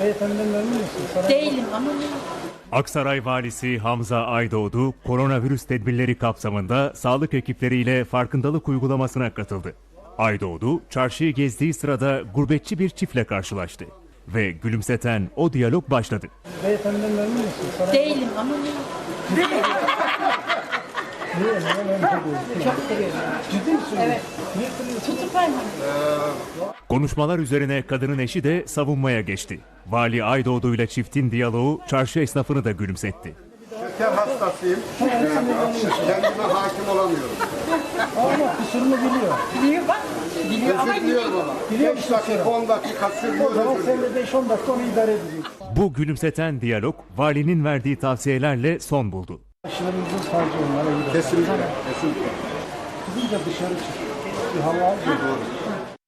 Beyefendiden memnun musun? Sana Değilim ama Aksaray Valisi Hamza Aydoğdu, koronavirüs tedbirleri kapsamında sağlık ekipleriyle farkındalık uygulamasına katıldı. Aydoğdu, çarşıyı gezdiği sırada gurbetçi bir çiftle karşılaştı ve gülümseten o diyalog başladı. Beyefendiden memnun musun? Sana değilim ama Niye? Neden öyle diyorsun? çok seviyorum. Ciddi misin? Evet. Niye kırıyorsun? Tutup vermem. Konuşmalar üzerine kadının eşi de savunmaya geçti. Vali Aydoğdu ile çiftin diyaloğu çarşı esnafını da gülümsetti. Şeker hastasıyım. Kendime hakim olamıyorum. Ama kusurunu biliyor. Biliyor bak. Biliyor ama Özür diliyorum ama. Biliyor 5 musun dakika, sen? 10 dakika O zaman özür sen diliyorum. de 5-10 dakika onu idare edeceksin. Bu gülümseten diyalog valinin verdiği tavsiyelerle son buldu. Aşılarımızın sadece onlara gider. Kesinlikle, kesinlikle. Da dışarı çık. Bir hava al. gel.